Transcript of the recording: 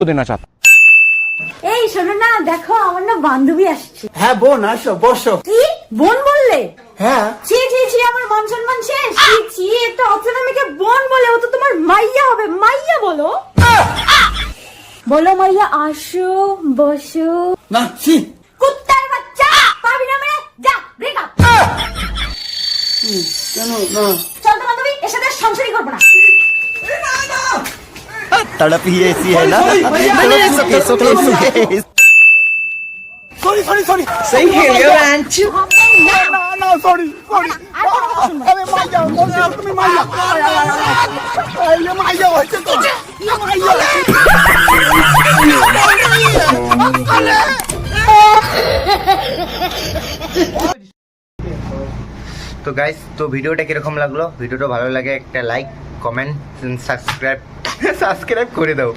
দেনা চাপ এই শোনো না দেখো আমার না বান্ধবী আসছে। হ্যাঁ বোন আসো বসো। কি? বোন বললে? হ্যাঁ। ছি ছি ছি আমার মান সম্মান শেষ। ছি ছি একটা অচেনা মেয়েকে বোন বলে ও তো তোমার মাইয়া হবে। মাইয়া বলো। বলো মাইয়া আসো বসো। না ছি। কুত্তার বাচ্চা! পাবি না মেরে যা ব্রেক আপ কেন? না। চল তো বান্ধবী এর সাথে সংসারই করব না। तड़प ही ऐसी है ना Sorry, sorry, भैया। सुके सुके सुके সরি সরি সরি सही खेल गया मैन না না সরি সরি আরে মাইয়া বলছি আর তুমি মাইয়া এই যে মাইয়া হয়েছে তো মাইয়া তো গাইস তো ভিডিওটা কিরকম লাগলো ভিডিওটা ভালো লাগে একটা লাইক কমেন্ট সাবস্ক্রাইব সাবস্ক্রাইব করে দাও।